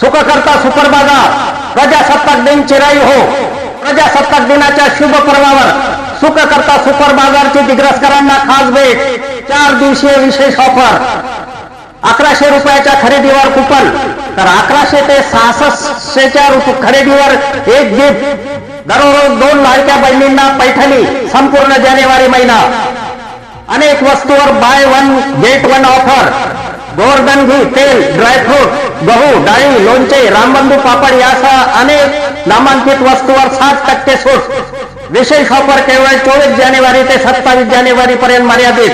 सुखकर्ता super बाजार प्रजासत्ताक दिन चिराई हो. प्रजासत्ताक दिनाच्या शुभ पर्वावर सुखकर्ता सुपर बाजारची दिग्रसकरांना खास भेट. चार दिवसीय विशेष ऑफर. अकराशे रुपयाच्या खरेदीवर कुपन. तर अकराशे ते सहासष्टच्या खरेदीवर एक गिफ्ट दररोज दोन लाडक्या बहिणींना पैठणी संपूर्ण जानेवारी महिना. अनेक वस्तूवर buy one get one offer Govardhan घी तेल ड्रायफ्रूट गहू डाळी लोणचे रामबंधू पापड यासह अनेक नामांकित वस्तूवर सात टक्के सूट. विशेष ऑफर केवळ चोवीस जानेवारी ते सत्तावीस जानेवारी पर्यंत मर्यादित.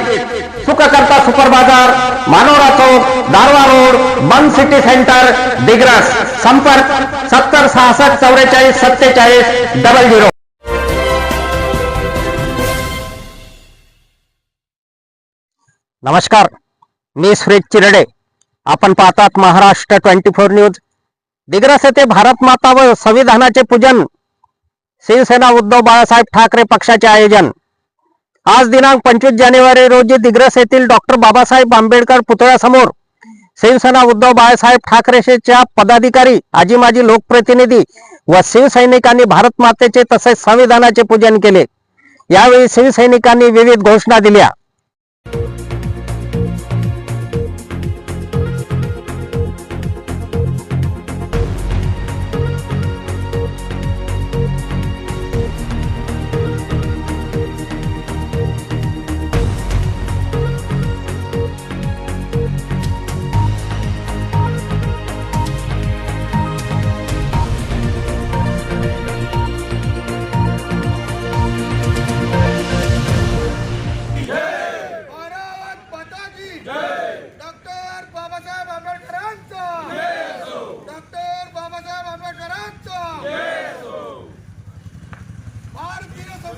सुखकर्ता सुपर बाजार मानोरा चौक दारवा रोड बन सिटी सेंटर दिग्रस. संपर्क सत्तर सहासष्ट चौवेचाळीस सत्तेचाळीस डबल झिरो. नमस्कार. मी सुरेश चिरडे. आपण पाहतात Maharashtra twenty four news. Digras येथे भारत माता व संविधानाचे पूजन. शिवसेना उद्धव बाळासाहेब ठाकरे पक्षाचे आयोजन. आज दिनांक पंचवीस जानेवारी रोजी दिग्रस येथील डॉक्टर बाबासाहेब आंबेडकर पुतळ्यासमोर शिवसेना उद्धव बाळासाहेब ठाकरेच्या पदाधिकारी आजी माजी लोकप्रतिनिधी व शिवसैनिकांनी भारत मातेचे तसेच संविधानाचे पूजन केले. यावेळी शिवसैनिकांनी विविध घोषणा दिल्या.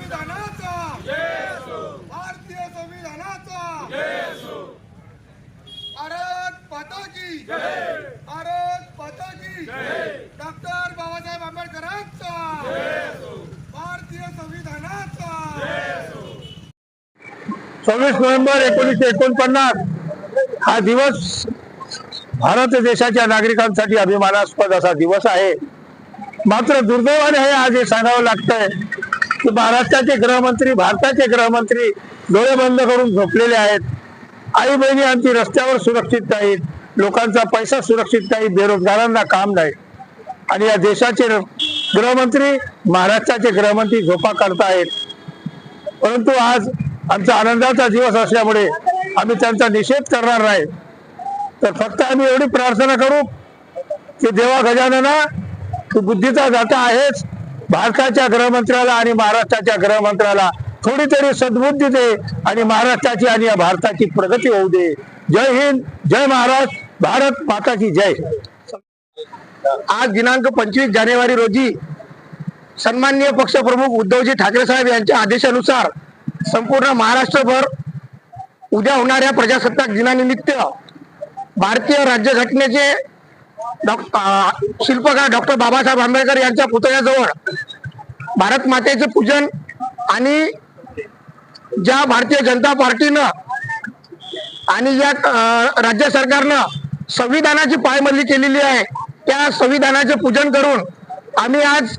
संविधानाचा. भारतीय संविधानाचा. भारत की भारत की डॉक्टर बाबासाहेब आंबेडकरांचा. भारतीय संविधानाचा. सव्वीस नोव्हेंबर एकोणीसशे एकोणपन्नास हा दिवस भारत देशाच्या नागरिकांसाठी अभिमानास्पद असा दिवस आहे. मात्र दुर्दैवाने हे आज हे सांगावं लागतंय की महाराष्ट्राचे गृहमंत्री भारताचे गृहमंत्री डोळे बंद करून झोपलेले आहेत. आई बहिणी आमची रस्त्यावर सुरक्षित नाहीत. लोकांचा पैसा सुरक्षित नाही. बेरोजगारांना काम नाही. आणि या देशाचे गृहमंत्री महाराष्ट्राचे गृहमंत्री झोपा करतायत परंतु आज आमचा आनंदाचा दिवस असल्यामुळे आम्ही त्यांचा निषेध करणार नाही. तर फक्त आम्ही एवढी प्रार्थना करू की देवा गजानना तू बुद्धीचा जाता आहेस भारताच्या गृहमंत्र्याला आणि महाराष्ट्राच्या गृहमंत्र्याला थोडी तरी सद्बुद्धी दे आणि महाराष्ट्राची आणि या भारताची प्रगती होऊ दे. जय हिंद जय महाराष्ट्र भारत माताची जय. आज दिनांक पंचवीस जानेवारी रोजी सन्माननीय पक्षप्रमुख उद्धवजी ठाकरे साहेब यांच्या आदेशानुसार संपूर्ण महाराष्ट्रभर उद्या होणाऱ्या प्रजासत्ताक दिनानिमित्त भारतीय राज्यघटनेचे शिल्पकार डॉक्टर बाबासाहेब आंबेडकर यांच्या पुतळ्याजवळ भारत मातेचं पूजन आणि ज्या भारतीय जनता पार्टीनं आणि या राज्य सरकारनं संविधानाची पायमल्ली केलेली आहे त्या संविधानाचे पूजन करून आम्ही आज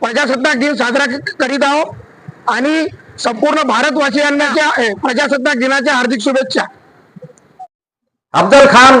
प्रजासत्ताक दिन साजरा करीत आहोत आणि संपूर्ण भारतवासियांना प्रजासत्ताक दिनाच्या हार्दिक शुभेच्छा. अफजल खान